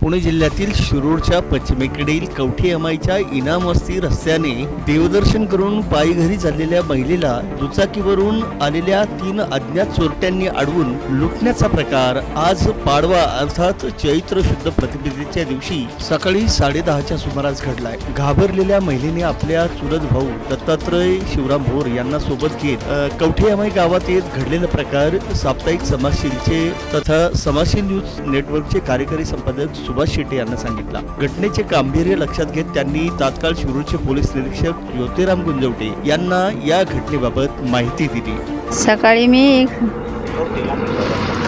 पुणे जिल्ह्यातील शिरूरच्या पश्चिमेकडील कवठी अमाईच्या इनाम वस्ती रस्त्याने देवदर्शन करून पायी घरी चाललेल्या महिलेला दुचाकीवरून आलेल्या तीन अज्ञात चोरट्यांनी अडवून लुटण्याचा प्रकार आज पाडवा अर्थात चैत्र शुद्ध प्रतिपदेच्या दिवशी सकाळी साडेदहाच्या सुमारास घडलाय. घाबरलेल्या महिलेने आपल्या चुरत भाऊ दत्तात्रय शिवराम भोर यांना सोबत घेत कवठी अमाई गावात येत घडलेला प्रकार साप्ताहिक समाजशीलचे तथा समाजशील न्यूज नेटवर्कचे कार्यकारी संपादक सुभाष शेट्टी यांना सांगितला. घटनेचे गांभीर्य लक्षात घेत त्यांनी तात्काळ शिरूरचे पोलीस निरीक्षक ज्योतिराम गुंजवटे यांना या घटनेबाबत माहिती दिली. सकाळी मी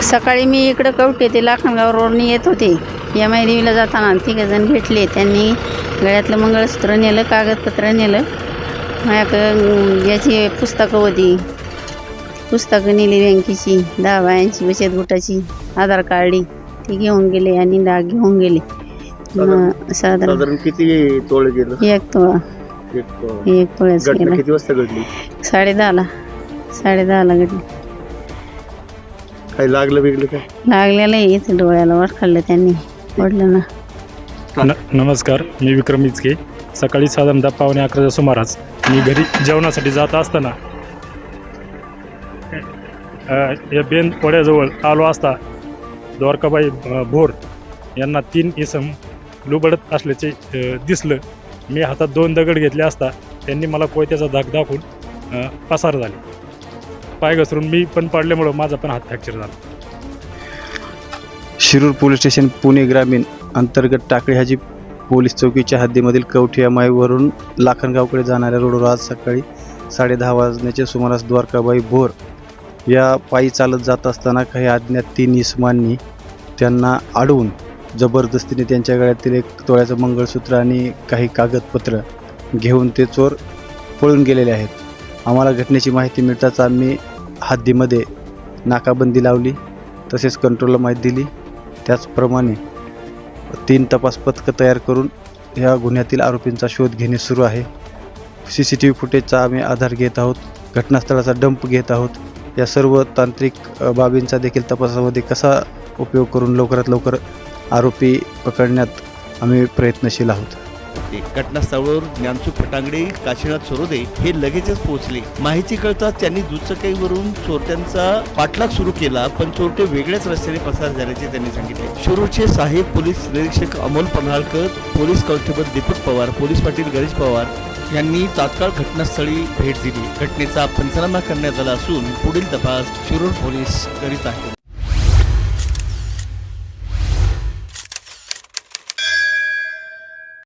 सकाळी मी इकडं कवटे ते लाखनगाव रोडने येत होते. एम आय देवीला जाताना तिघं जण भेटले. त्यांनी गळ्यातलं मंगळसूत्र नेलं कागदपत्र नेलं. माझ्याकडं याची पुस्तकं होती. पुस्तकं नेली बँकेची दहा बायांची बचत गटाची आधार कार्डी ती घेऊन गेले आणि डाग घेऊन गेले. मग साधारण साधारण किती तोळ गेलं? एक तोळा. एक तोळा. एक तोळ्याच घटना गेला किती वाजता घडली? साडेदहाला साडेदहाला घडली. काही लागलं बिगलं काय? लागलेलं आहे इथं डोळ्याला वरखाल्लं त्यांनी. पडलं ना. न नमस्कार मी विक्रम इचके. सकाळी साधारणतः पावणे अकराच्या सुमारास मी घरी जेवणासाठी जात असताना अ, या बेन पोळ्याजवळ आलो असता. द्वारकाबाई भोर यांना तीन इसम लुबडत असल्याचे दिसलं. मी हातात दोन दगड घेतले असता त्यांनी मला कोयत्याचा धाक दाखवून पसार झाले. पाय घसरून मी पण पडल्यामुळं माझा पण हात फ्रॅक्चर झाला. शिरूर पोलीस स्टेशन पुणे ग्रामीण अंतर्गत टाकळी हाजी पोलीस चौकीच्या हद्दीमधील कवठी अमाईवरून लाखनगावकडे जाणाऱ्या रोडवर आज सकाळी साडेदहा वाजण्याच्या सुमारास द्वारकाबाई भोर या पायी चालत जात असताना काही अज्ञात तीन इसमांनी त्यांना अडवून जबरदस्तीने त्यांच्या गळ्यातील एक तोळ्याचं मंगळसूत्र आणि काही कागदपत्र घेऊन ते चोर पळून गेलेले आहेत. आम्हाला घटनेची माहिती मिळताच आम्ही हद्दीमध्ये नाकाबंदी लावली तसेच कंट्रोलला माहिती दिली. त्याचप्रमाणे तीन तपास पथकं तयार करून ह्या गुन्ह्यातील आरोपींचा शोध घेणे सुरू आहे. सी सी टी व्ही फुटेजचा आम्ही आधार घेत आहोत घटनास्थळाचा डंप घेत आहोत. या सर्व तांत्रिक बाबींचा देखील तपासामध्ये कसा उपयोग करून लवकरात लवकर आरोपी पकडण्यात आम्ही प्रयत्नशील आहोत. घटनास्थळावर ज्ञानसुख फटांगडे काशीनाथ सरोदे हे लगेचच पोहोचले. माहिती कळताच त्यांनी दुचकीवरून चोरट्यांचा पाठलाग सुरू केला पण चोरटे वेगळ्याच रस्त्याने पसार झाल्याचे त्यांनी सांगितले. शिरूरचे साहेब पोलीस निरीक्षक Amol Panhalkar police constable Deepak Pawar police Patil Ganesh Pawar यांनी तात्काळ घटनास्थळी भेट दिली. घटनेचा पंचनामा करण्यात आला असून पुढील तपास शिरूर पोलीस करीत आहेत.